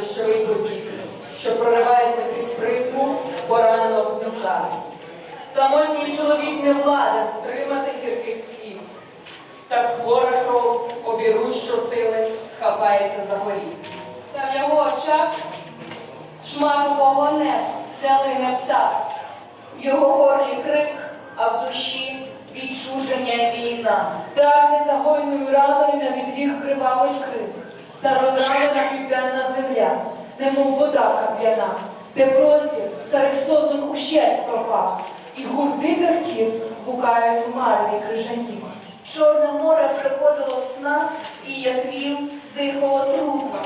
дощовий потік, що проривається крізь призму пораненого хвіста. Самотній чоловік не владен стримати гірких сліз, так хвора кров обіру, що сили хапається за горіс. Та в його очах шматового неба лине птах, в його горлі крик, а в душі відчуження і війна, тягне загойною раною на відріг кривавий крик та розранена південна земля, немов вода кап'яна, де простір старих сосун ущерть пропав, і гур диких гукають у мареві крижані. Чорне море приходило в снах, і як він дихало трудно.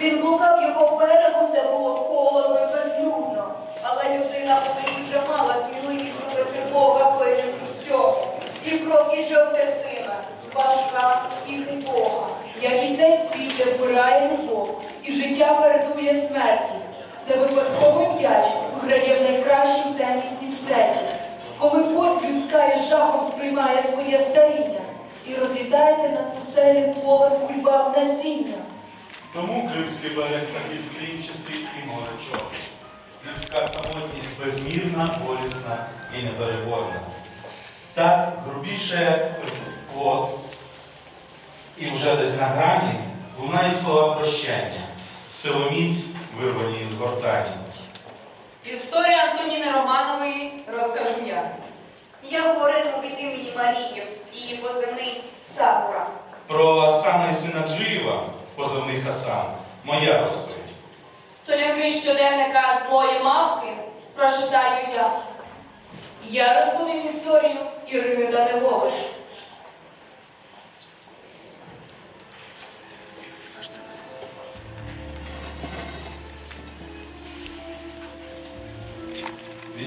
Він блукав його берегом, де було холодно і безлюдно. Але людина колись вже мала сміливість робити Бога воїном усього. І кров і жовтертина, важка і Бога. Як і цей світ, де вбирає любов, і життя передує смерті, де випадковий м'яч виграє в найкращім теніснім сеті, коли порт людська із жахом сприймає своє старіння і розлітається над пустелі полем кульбав насіння. Тому Кримський берег такий склінчастий і море чорне. Людська самотність безмірна, болісна і непереборна. Так грубіше плод, і вже десь на грані лунають слова прощання, силоміць вирвані із гортані. Історію Антоніни Романової розкажу я. Я говоритиму від імені Марії, її позивний Сакура. Про Асана і сина Джиєва, позивний Хасан, моя розповідь. Сторінки щоденника злої мавки прочитаю я. Я розповім історію Ірини Данилович. –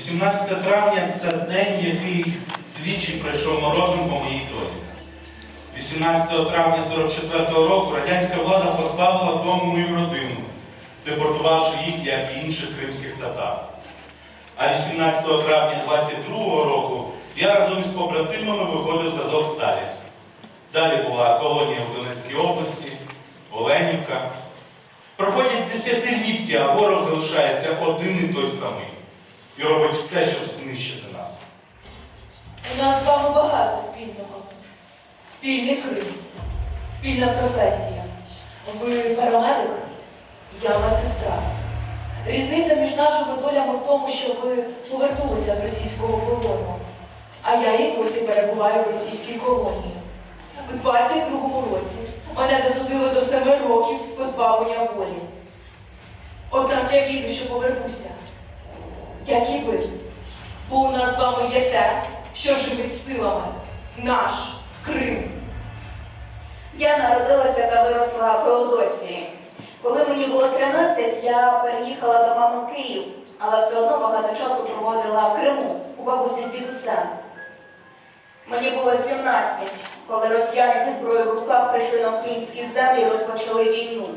18 травня це день, який двічі пройшов морозом по моїй долі. 18 травня 44-го року радянська влада позбавила дому мою родину, депортувавши їх, як і інших кримських татар. А 18 травня 22-го року я разом із побратимами виходив з Азовсталі. Далі була колонія в Донецькій області, Оленівка. Проходять десятиліття, а ворог залишається один і той самий. І робить все, щоб знищити нас. У нас з вами багато спільного. Спільний Крим, спільна професія. Ви парамедик, я медсестра. Різниця між нашими долями в тому, що ви повернулися з російського полону, а я і досі перебуваю в російській колонії. У 22-му році мене засудили до 7 років позбавлення волі. Однак я вірю, що повернуся, як і ви. Бо у нас з вами є те, що живить силами. Наш Крим. Я народилася та виросла в Феодосії. Коли мені було 13, я переїхала до мами в Київ, але все одно багато часу проводила в Криму у бабусі з дідусем. Мені було 17, коли росіяни зі зброєю в руках прийшли на українські землі і розпочали війну.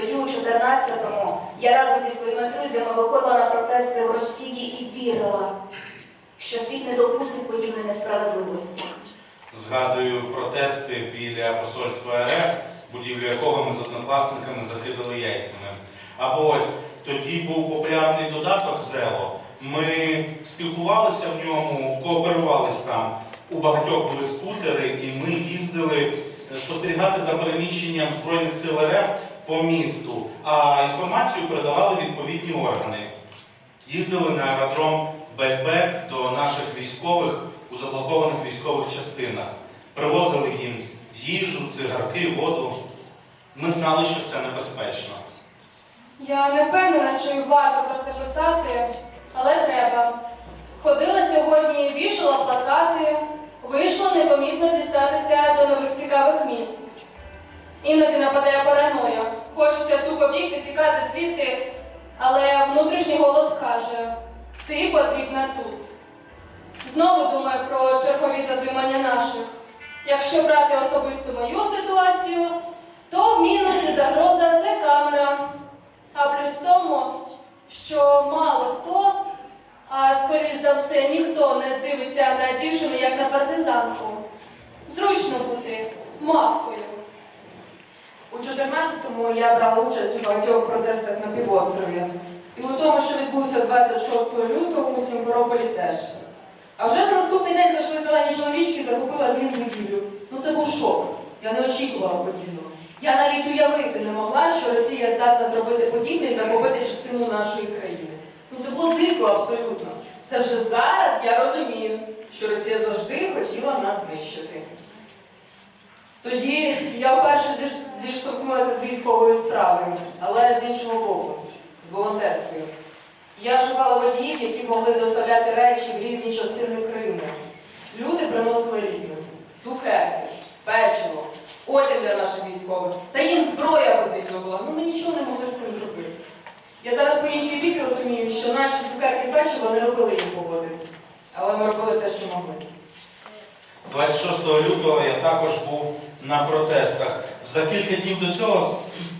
Тоді, у 14-му, я разом зі своїми друзями виходила на протести в Росії і вірила, що світ не допустить подібної несправедливості. Згадую протести біля посольства РФ, будівлю якого ми з однокласниками закидали яйцями. Або ось тоді був популярний додаток Зело. Ми спілкувалися в ньому, кооперувалися там. У багатьох були скутери, і ми їздили е, спостерігати за переміщенням Збройних сил РФ по місту, а інформацію передавали відповідні органи. Їздили на аеродром Бельбек до наших військових у заблокованих військових частинах. Привозили їм їжу, цигарки, воду. Ми знали, що це небезпечно. Я не впевнена, чи варто про це писати, але треба. Ходила сьогодні, вішала плакати, вийшло непомітно дістатися до нових цікавих місць. Іноді нападає параноя. Хочеться тупо бігти, тікати звідти, але внутрішній голос каже: ти потрібна тут. Знову думаю про чергові затримання наших. Якщо брати особисто мою ситуацію, то в загроза це камера. А плюс тому, що мало хто, а скоріш за все ніхто не дивиться на дівчину як на партизанку. Зручно бути мавкою. У 14-му я брала участь у багатьох протестах на півострові. І у тому, що відбувся 26 лютого у Сімферополі теж. А вже на наступний день зайшли зелені чоловічки і захопили адмінбудівлю. Ну це був шок. Я не очікувала подібного. Я навіть уявити не могла, що Росія здатна зробити подібне і захопити частину нашої країни. Ну це було дико абсолютно. Це вже зараз я розумію, що Росія завжди хотіла нас знищити. Тоді я вперше зіш- зіштовхнулася з військовою справою, але з іншого боку, з волонтерською. Я шукала водіїв, які могли доставляти речі в різні частини Криму. Люди приносили різне. Цукерки, печиво, одяг для наших військових. Та їм зброя потрібна була. Ну ми нічого не могли з цим зробити. Я зараз по інший бік розумію, що наші цукерки печиво не робили їм погоди. Але ми робили те, що могли. 26 лютого я також був на протестах. За кілька днів до цього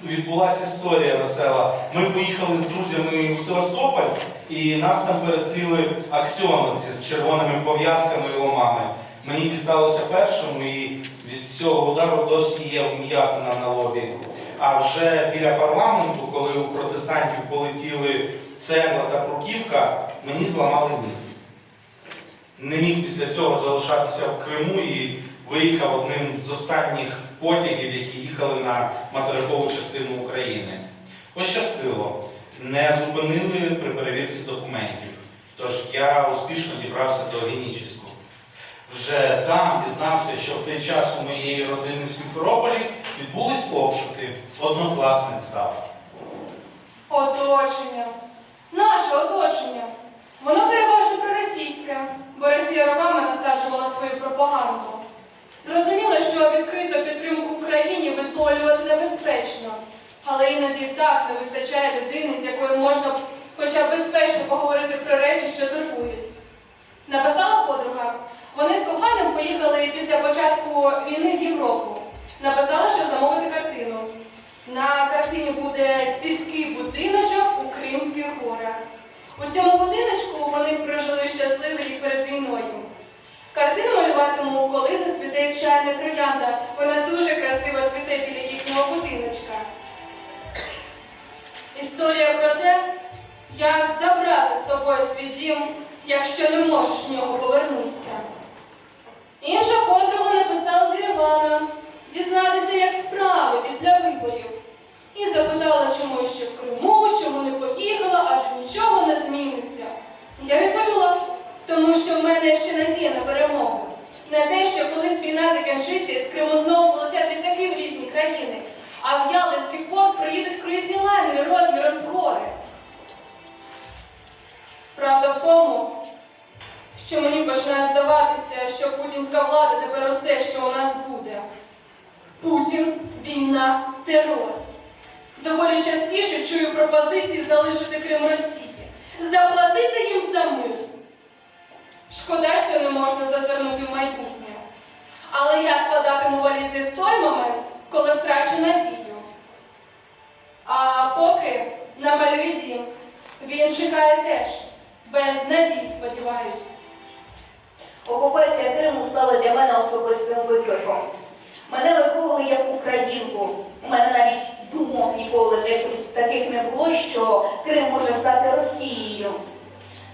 відбулася історія весела. Ми поїхали з друзями у Севастополь, і нас там перестріли аксіоновці з червоними пов'язками і ломами. Мені дісталося першому, і від цього удару досі є вм'ятина на лобі. А вже біля парламенту, коли у протестантів полетіли цегла та бруківка, мені зламали ніс не міг після цього залишатися в Криму і виїхав одним з останніх потягів, які їхали на материкову частину України. Пощастило, не зупинили при перевірці документів. Тож я успішно дібрався до Генічеського. Вже там дізнався, що в цей час у моєї родини в Сімферополі відбулись обшуки. Однокласник став. Оточення. Наше оточення. Воно переважно проросійське, бо Росія роками насаджувала свою пропаганду. Зрозуміло, що відкрито підтримку Україні висловлювати небезпечно, але іноді так не вистачає людини, з якою можна хоча б безпечно поговорити про речі, що турбують. Написала подруга. Вони з коханим поїхали після початку війни в Європу. Написала, щоб замовити картину. На картині буде сільський будиночок у Кримських горах. У цьому будиночку вони прожили щасливий рік перед війною. Картину малюватиму, коли зацвіте чайна троянда. Вона дуже красиво цвіте біля їхнього будиночка. Історія про те, як забрати з собою свій дім, якщо не можеш в нього повернутися. Інша подруга написала з Ірвана дізнатися, як справи після виборів. І запитала, чому ще в Криму, чому не поїхала, адже нічого не зміниться. Я відповіла, тому що в мене ще надія на перемогу. На те, що колись війна закінчиться, з Криму знову полетять літаки в різні країни, а в Ялинський порт приїдуть круїзні лайнери розміром з гори. Правда в тому, що мені починає здаватися, що путінська влада тепер усе, що у нас буде. Путін, війна, терор. Доволі частіше чую пропозиції залишити Крим Росії, заплатити їм за мир. Шкода, що не можна зазирнути в майбутнє. Але я складатиму валізи в той момент, коли втрачу надію. А поки намалюю дім, він чекає теж, без надій, сподіваюсь. Окупація Криму стала для мене особистим викликом. Мене виховували як українку. У мене навіть думок ніколи так- таких не було, що Крим може стати Росією.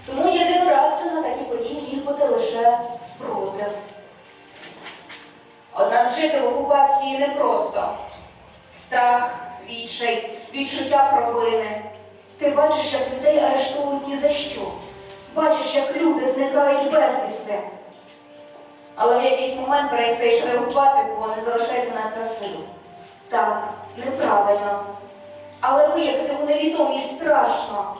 Тому єдину реакцію на такі події міг бути лише спротив. Однак жити в окупації непросто. Страх, відчай, відчуття провини. Ти бачиш, як людей арештовують ні за що. Бачиш, як люди зникають безвісти. Але в якийсь момент перестаєш реагувати, бо не залишається на це сил. Так, неправильно. Але виїхати у невідомі страшно.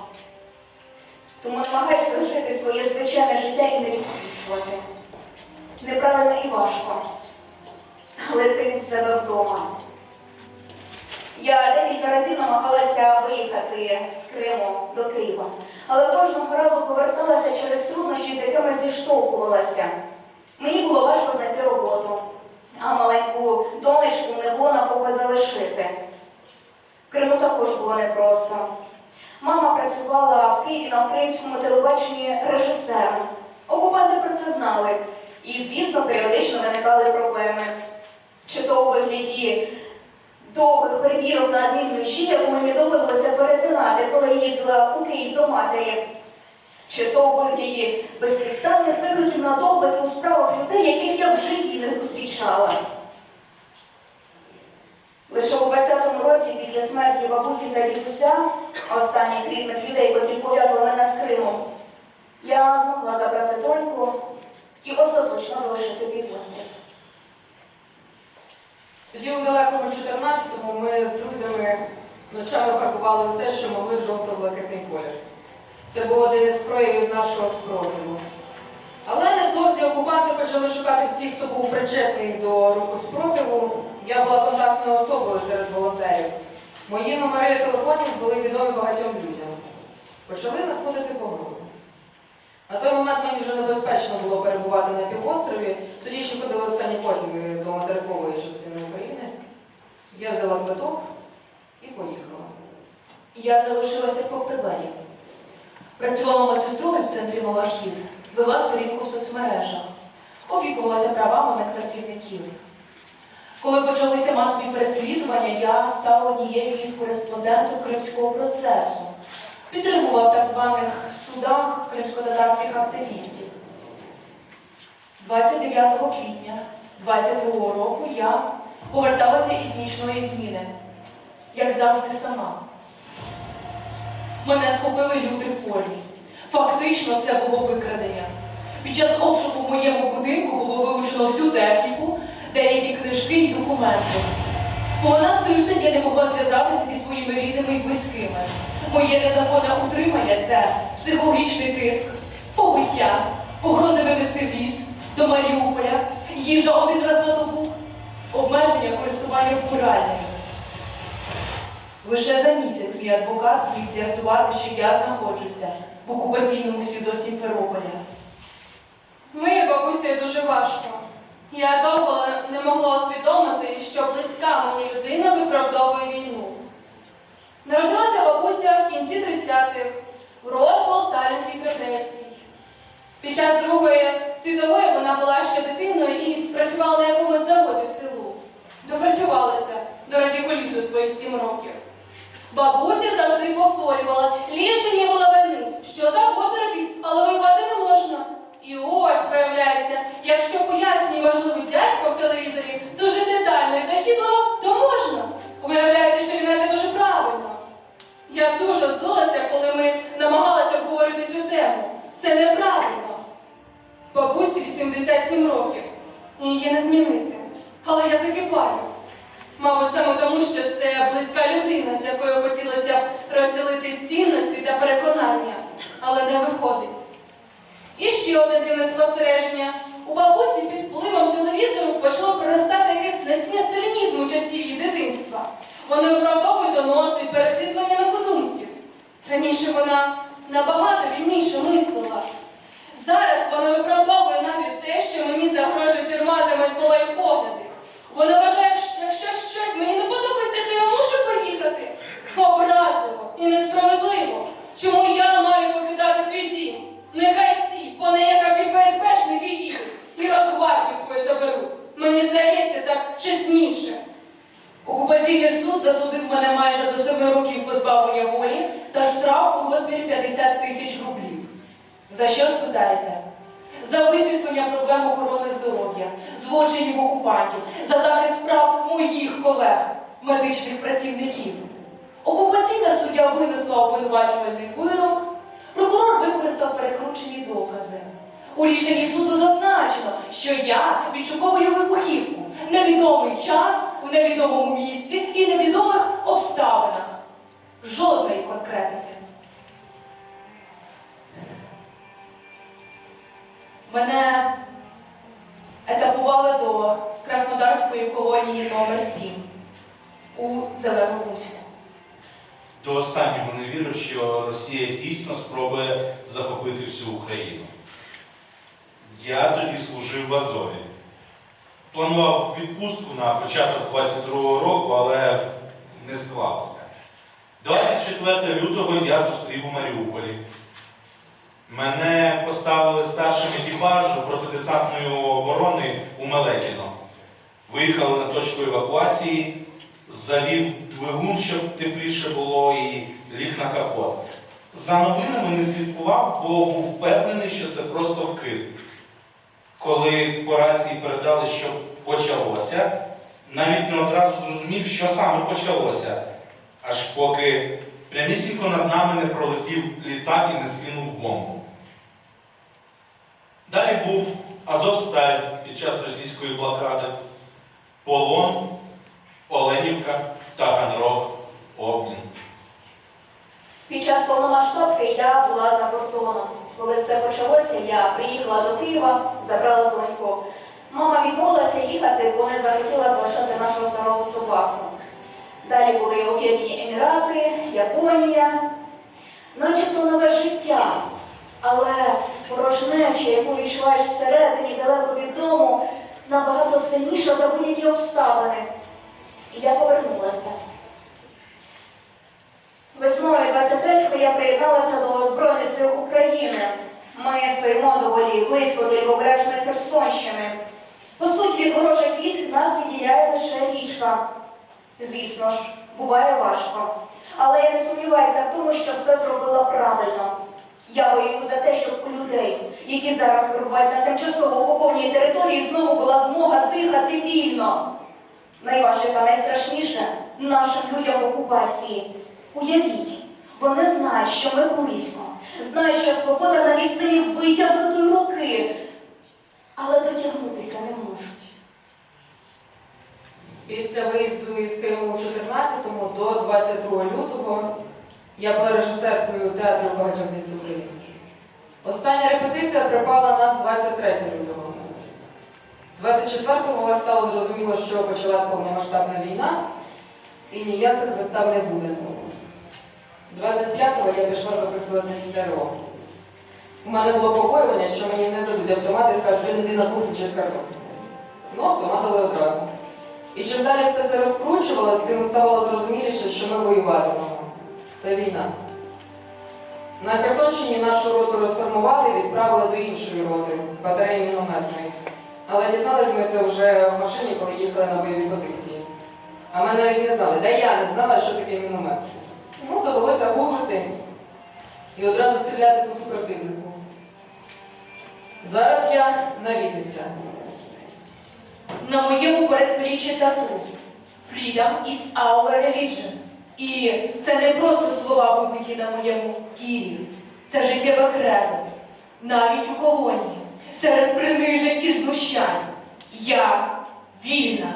Тому намагайся жити своє звичайне життя і не відсвічувати. Неправильно і важко. Але ти в себе вдома. Я декілька разів намагалася виїхати з Криму до Києва, але кожного разу поверталася через труднощі, з якими зіштовхувалася. Мені було важко знайти роботу, а маленьку донечку не було на кого залишити. Криму також було непросто. Мама працювала в Києві на українському телебаченні режисером. Окупанти про це знали. І, звісно, періодично виникали проблеми. Чи то у вигляді довгих перевірок на адмінмежі, яку мені доводилося перетинати, коли їздила у Київ до матері. чи то у вигляді безпідставних викликів на допити у справах людей, яких я в житті не зустрічала. Лише у 20-му році, після смерті бабусі та дідуся, останніх рідних людей, котрі пов'язали мене з Кримом, я змогла забрати доньку і остаточно залишити під острів. Тоді у далекому 14-му ми з друзями ночами фарбували все, що могли в жовто-блакитний колір. Це був один із проявів нашого спротиву. Невдовзі окупанти почали шукати всіх, хто був причетний до руху спротиву. Я була контактною особою серед волонтерів. Мої номери телефонів були відомі багатьом людям. Почали надходити погрози. На той момент мені вже небезпечно було перебувати на півострові, тоді ще ходили останні потяги до материкової частини України. Я взяла квиток і поїхала. Я залишилася в Коктебелі. Працювала медсестрою в центрі Малахіт, вела сторінку в соцмережах, опікувалася правами медпрацівників. Коли почалися масові переслідування, я стала однією із кореспондентів кримського процесу, підтримувала в так званих судах кримсько-татарських активістів. 29 квітня 22 року я поверталася із нічної зміни, як завжди сама. Мене схопили люди в формі. Фактично це було викрадення. Під час обшуку в моєму будинку було вилучено всю техніку, деякі книжки і документи. Понад тиждень я не могла зв'язатися зі своїми рідними і близькими. Моє незаконне утримання це психологічний тиск, побиття, погрози вивезти ліс, до Маріуполя, їжа один раз на добу, обмеження користування вбиральнею. Лише за місяць мій адвокат зміг з'ясувати, що я знаходжуся в окупаційному СІЗО Сімферополя. З моєю бабусею дуже важко. Я довго не могла усвідомити, що близька мені людина виправдовує війну. Народилася бабуся в кінці 30-х, в розпал сталінських репресій. Під час Другої світової вона була ще дитиною і працювала на якомусь заводі в тилу. Допрацювалася до радикуліту своїх сім років. Бабуся завжди повторювала, ліж не було вини, що завгодно робіть, але воювати не можна. І ось виявляється, якщо пояснює важливий дядько в телевізорі дуже детально і дохідливо, то можна. Виявляється, що він це дуже правильно. Я дуже злилася, коли ми намагалися обговорити цю тему. Це неправильно. Бабусі 87 років. І її не змінити. Але я закипаю. Мабуть, саме тому, що це близька людина, з якою хотілося б розділити цінності та переконання, але не виходить. І ще одне дивне спостереження. У бабусі під впливом телевізору почало проростати якесь несіння сталінізму часів її дитинства. Вони виправдовують доноси і переслідування на подумців. Раніше вона набагато вільніше мислила. Зараз вона виправдовує навіть те, що мені загрожує тюрма за мої слова і погляди. Вона вважає, що якщо щось мені не подобається, то я мушу поїхати. Образливо і несправедливо. Чому я маю покидати свій дім? Нехай ці, понаякавши ФСБшники їдуть і розгвардію свою заберуть. Мені здається, так чесніше. Окупаційний суд засудив мене майже до 7 років позбавлення волі та штраф у розмірі 50 тисяч рублів. За що спитаєте? За висвітлення проблем охорони здоров'я, злочинів окупантів, за захист прав моїх колег, медичних працівників. Окупаційна суддя винесла обвинувачувальний вирок, прокурор використав перекручені докази. У рішенні суду зазначено, що я відшуковую вибухівку невідомий час, в невідомому місці і невідомих обставинах. Жодної конкретики. Мене етапували до Краснодарської колонії номер 7 у Зеленогуську. До останнього не вірю, що Росія дійсно спробує захопити всю Україну. Я тоді служив в Азові. Планував відпустку на початок 22-го року, але не склалося. 24 лютого я зустрів у Маріуполі. Мене поставили старшим екіпажу протидесантної оборони у Мелекіно. Виїхали на точку евакуації, завів двигун, щоб тепліше було, і ліг на капот. За новинами не слідкував, бо був впевнений, що це просто вкид. Коли по рації передали, що почалося, навіть не одразу зрозумів, що саме почалося, аж поки прямісінько над нами не пролетів літак і не скинув бомбу. Далі був Азовсталь під час російської блокади, Полон, Оленівка, Таганрог, Обмін. Під час повномасштабки я була за кордоном. Коли все почалося, я приїхала до Києва, забрала доньку. Мама відмовилася їхати, бо не захотіла залишати нашого старого собаку. Далі були Об'єднані Емірати, Японія, начебто нове життя. Але порожнеча, яку відчуваєш всередині далеко від дому, набагато сильніша за будь-які обставини. І я повернулася. Весною 23-го я приєдналася до України. Ми стоїмо доволі близько до лівобережної Херсонщини. По суті, від ворожих військ нас відділяє лише річка. Звісно ж, буває важко. Але я не сумніваюся в тому, що все зробила правильно. Я воюю за те, щоб у людей, які зараз перебувають на тимчасово окупованій території, знову була змога дихати вільно. Найважче та найстрашніше нашим людям в окупації. Уявіть, вони знають, що ми близько, знають, що свобода на відстані витягнутої руки, але дотягнутися не можуть. Після виїзду із Криму у 14-му до 22 лютого я була режисеркою театру багатьох міст України. Остання репетиція припала на 23 лютого. 24-го стало зрозуміло, що почалась повномасштабна війна і ніяких вистав не буде. 25-го я пішла записувати ТРО. У мене було побоювання, що мені не дадуть автомат і скажуть, він йди на кухню через картоплю. Ну, автомат дали одразу. І чим далі все це розкручувалось, тим ставало зрозуміліше, що ми воюватимемо. Це війна. На Херсонщині нашу роту розформували і відправили до іншої роти, батареї мінометної. Але дізналися ми це вже в машині, коли їхали на бойові позиції. А ми навіть не знали, де я не знала, що таке міномет. Ну, довелося гуглити і одразу стріляти по супротивнику. Зараз я навідниця. На моєму передпліччі тату. Freedom is our religion. І це не просто слова вибиті на моєму тілі. Це життєве кредо. Навіть у колонії, серед принижень і знущань. Я вільна.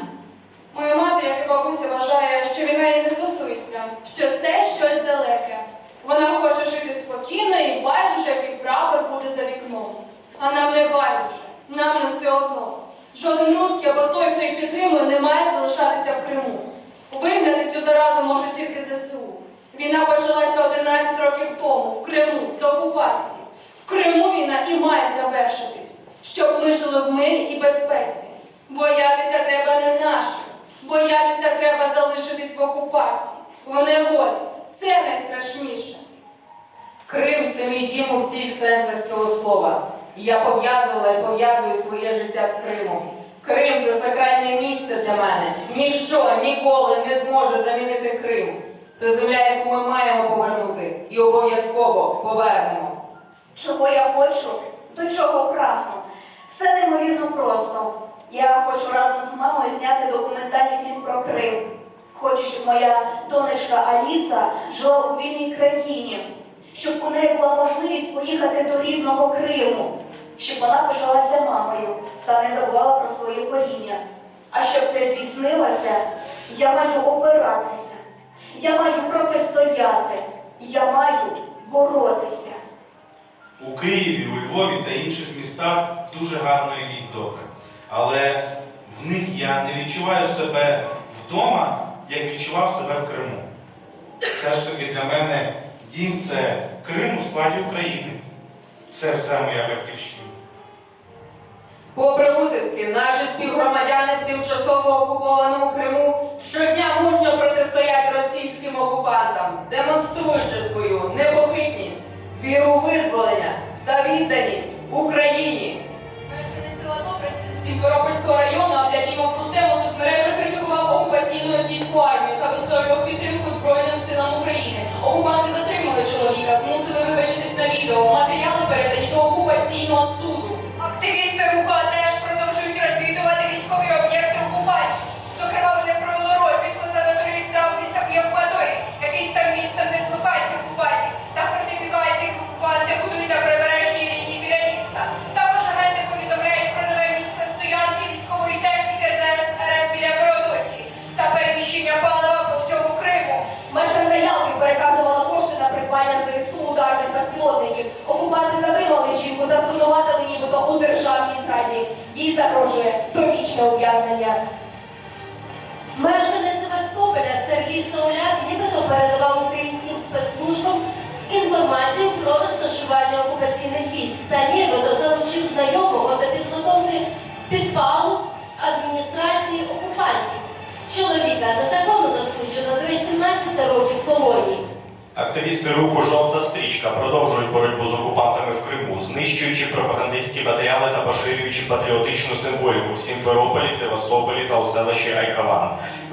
Моя мати, як і бабуся, вважає, що війна її не стосується, що це щось далеке. Вона хоче жити спокійно і байдуже, який прапор буде за вікном. А нам не байдуже, нам не все одно. Жоден русський або той, хто їх підтримує, не має залишатися в Криму. Вигнати цю заразу може тільки ЗСУ. Війна почалася 11 років тому в Криму з окупації. В Криму війна і має завершитись, щоб ми жили в мирі і безпеці. Боятися треба не наших. Боятися треба залишитись в окупації, в неволі. Це найстрашніше. Крим це мій дім у всіх сенсах цього слова. І я пов'язувала і пов'язую своє життя з Кримом. Крим це сакральне місце для мене. Ніщо ніколи не зможе замінити Крим. Це земля, яку ми маємо повернути, і обов'язково повернемо. Чого я хочу, до чого прагну. Все неймовірно просто. Я хочу разом з мамою зняти документальний фільм про Крим. Хочу, щоб моя донечка Аліса жила у вільній країні, щоб у неї була можливість поїхати до рідного Криму, щоб вона пишалася мамою та не забувала про своє коріння. А щоб це здійснилося, я маю опиратися, я маю протистояти, я маю боротися. У Києві, у Львові та інших містах дуже гарно і добре. Але в них я не відчуваю себе вдома, як відчував себе в Криму. Все ж таки для мене дім це Крим у складі України. Це все моя батьківщина. Попри утиски, наші співгромадяни в тимчасово окупованому Криму щодня мужньо протистоять російським окупантам, демонструючи свою непохитність, віру визволення та відданість Україні. Мешканець села Сімферопольського району Аблямімо Фрустем у критикував окупаційну російську армію, яка висловлював підтримку Збройним силам України. Окупанти затримали чоловіка, змусили вибачитись на відео. Матеріали передані до окупаційного суду. Безпілотників. Окупанти затримали жінку та звинуватили нібито у державній зраді. Їй загрожує довічне ув'язнення. Мешканець Севастополя Сергій Соуляк нібито передавав українським спецслужбам інформацію про розташування окупаційних військ та нібито залучив знайомого до підготовки підпалу адміністрації окупантів. Чоловіка незаконно засуджено до 18 років колонії. Активісти руху Жовта стрічка продовжують боротьбу з окупантами в Криму, знищуючи пропагандистські матеріали та поширюючи патріотичну символіку в Сімферополі, Севастополі та у селищі Айкалан.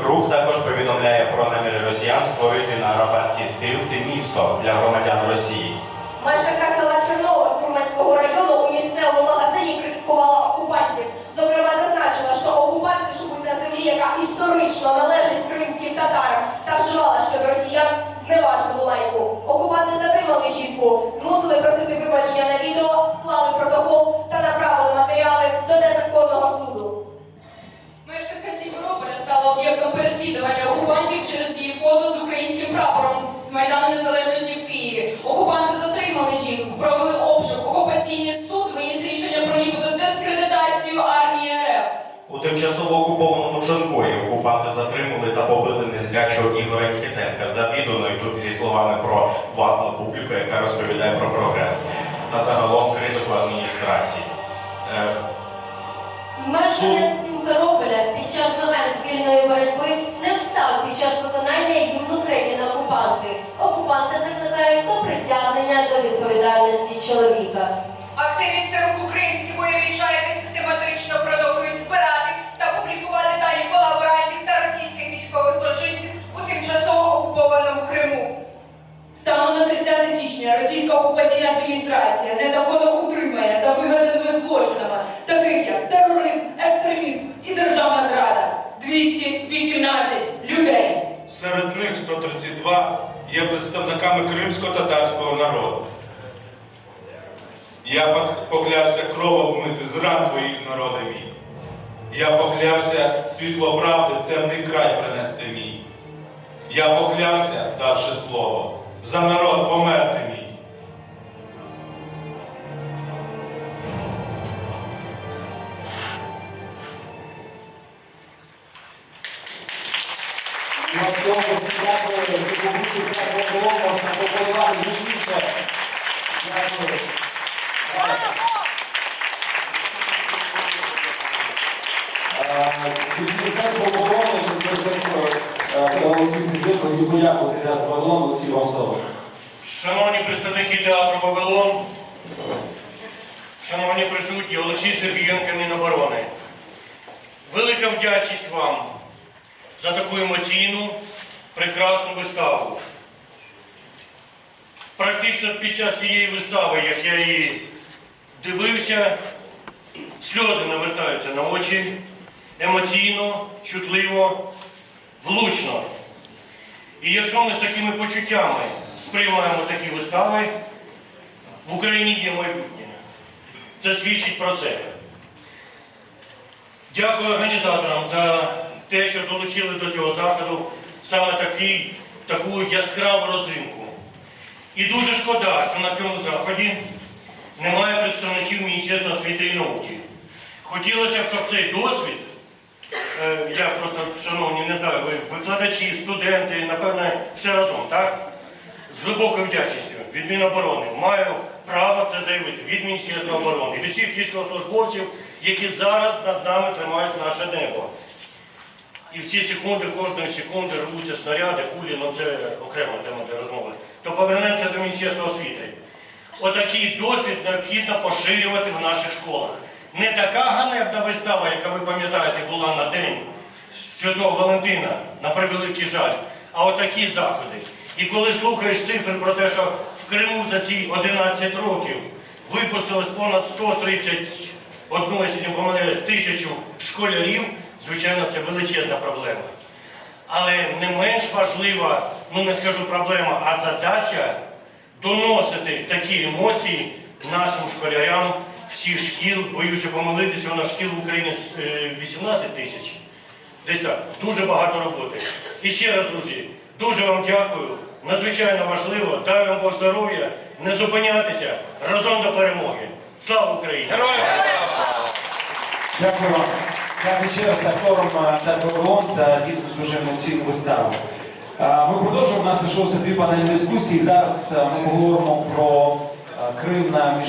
Рух також повідомляє про наміри росіян створити на Арабатській стрілці місто для громадян Росії. Мешканка села Чернове Курманського району у місцевому магазині критикувала окупантів. Зокрема, зазначила, що окупанти живуть на землі, яка історично належить кримським татарам, та вживала щодо росіян зневажливу лайку. Окупанти затримали жінку, змусили просити вибачення на відео, склали протокол та направили матеріали до незаконного суду. Мешканка Сімферополя стала об'єктом переслідування окупантів через її фото з українським прапором з Майдану Незалежності в Києві. Окупанти затримали жінку, провели обшук. Окупаційний суд виніс рішення про нібито дискредитацію армії РФ. У тимчасово окупованому Джанкої окупанти затримали та побили незрячого Ігоря Нікітенка за відео тут зі словами про ватну публіку, яка розповідає про прогрес, та загалом критику адміністрації. Е, Мешканець Сімферополя під час змагань спільної боротьби не встав під час виконання гімну країни окупанти. Окупанти закликають до притягнення до відповідальності чоловіка. Активісти руху Кримські бойові чайки систематично продовжують збирати та публікувати дані колаборантів та російських військових злочинців у тимчасово окупованому Криму. Станом на 30 січня російська окупаційна адміністрація незаконно утримує за вигаданими злочинами, таких як тероризм, екстремізм і державна зрада. 218 людей. Серед них 132 є представниками кримсько-татарського народу. Я поклявся кров обмити твоїх народи мій. Я поклявся світло правди в темний край принести мій. Я поклявся, давши слово, за народ померти мій. Дякую, дякую, дякую, дякую, можна побудувати більше. Дякую. Е, Від Міністерства оборони, Олексій Сидик, хотів подякувати театру Вавилон Олексій вам слово. Шановні представники театру Вавилон, шановні присутні, Олексій Сергієнко, Міноборони. Велика вдячність вам за таку емоційну, прекрасну виставу. Практично під час цієї вистави, як я її дивився, сльози навертаються на очі, емоційно, чутливо, влучно. І якщо ми з такими почуттями сприймаємо такі вистави, в Україні є майбутнє. Це свідчить про це. Дякую організаторам за те, що долучили до цього заходу саме такий, таку яскраву родзинку. І дуже шкода, що на цьому заході немає представників Міністерства освіти і науки. Хотілося б, щоб цей досвід Я просто, шановні, не знаю, ви викладачі, студенти, напевне, все разом, так? З глибокою вдячністю від Міноборони маю право це заявити від Міністерства оборони, від всіх військовослужбовців, які зараз над нами тримають наше небо. І в ці секунди, кожної секунди рвуться снаряди, кулі, ну це окрема тема для розмови. То повернемося до Міністерства освіти. Отакий досвід необхідно поширювати в наших школах. Не така ганебна вистава, яка ви пам'ятаєте, була на день Святого Валентина, на превеликий жаль, а отакі заходи. І коли слухаєш цифри про те, що в Криму за ці 11 років випустилось понад 130, одну, якщо не помиляюсь, тисячу школярів, звичайно, це величезна проблема. Але не менш важлива, ну не скажу проблема, а задача доносити такі емоції нашим школярям всіх шкіл. Боюся помилитися, у нас шкіл в Україні е, 18 тисяч. Десь так, дуже багато роботи. І ще раз, друзі, дуже вам дякую. Надзвичайно важливо, дай вам Бог здоров'я, не зупинятися разом до перемоги. Слава Україні! Героям! слава! Дякую вам. Дякую ще раз акторам е, театру за дійсно дуже емоційну виставу. Е, Ми продовжуємо. У нас залишилося дві панельні дискусії. Зараз е, ми поговоримо про е, Крим на між.